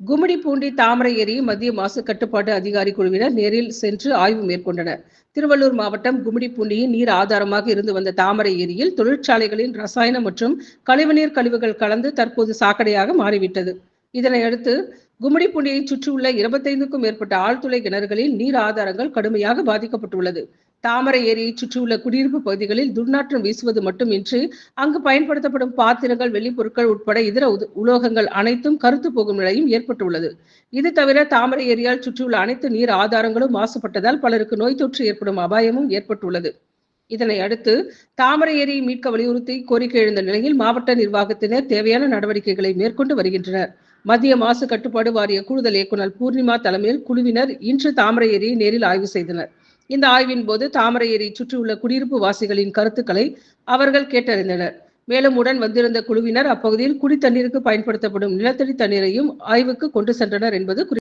கும்மிடிப்பூண்டி தாமரை ஏரி மத்திய மாசு கட்டுப்பாட்டு அதிகாரி குழுவினர் நேரில் சென்று ஆய்வு மேற்கொண்டனர். திருவள்ளூர் மாவட்டம் கும்மிடிப்பூண்டியின் நீர் ஆதாரமாக இருந்து வந்த தாமரை ஏரியில் தொழிற்சாலைகளின் ரசாயனம் மற்றும் கழிவுநீர் கழிவுகள் கலந்து தற்போது சாக்கடையாக மாறிவிட்டது. இதனையடுத்து கும்மிடிப்பூண்டியை சுற்றியுள்ள இருபத்தைந்துக்கும் மேற்பட்ட ஆழ்துளை கிணறுகளில் நீர் ஆதாரங்கள் கடுமையாக பாதிக்கப்பட்டுள்ளது. தாமரை ஏரியை சுற்றியுள்ள குடியிருப்பு பகுதிகளில் துர்நாற்றம் வீசுவது மட்டுமின்றி அங்கு பயன்படுத்தப்படும் பாத்திரங்கள் வெளிப்பொருட்கள் உட்பட இதர உலோகங்கள் அனைத்தும் கருத்து போகும் நிலையும் ஏற்பட்டுள்ளது. இது தவிர தாமரை ஏரியால் சுற்றியுள்ள அனைத்து நீர் ஆதாரங்களும் மாசுபட்டதால் பலருக்கு நோய் தொற்று ஏற்படும் அபாயமும் ஏற்பட்டுள்ளது. இதனை அடுத்து தாமரை ஏரியை மீட்க வலியுறுத்தி கோரிக்கை எழுந்த நிலையில் மாவட்ட நிர்வாகத்தினர் தேவையான நடவடிக்கைகளை மேற்கொண்டு வருகின்றனர். மத்திய மாசு கட்டுப்பாடு வாரிய கூடுதல் இயக்குனர் பூர்ணிமா தலைமையில் குழுவினர் இன்று தாமரை ஏரியை நேரில் ஆய்வு செய்தனர். இந்த ஆய்வின் போது தாமரை சுற்றியுள்ள குடியிருப்பு வாசிகளின் கருத்துக்களை அவர்கள் கேட்டறிந்தனர். மேலும் உடன் வந்திருந்த குழுவினர் அப்பகுதியில் குடித்தண்ணீருக்கு பயன்படுத்தப்படும் நிலத்தடி தண்ணீரையும் ஆய்வுக்கு கொண்டு சென்றனர் என்பது குறி-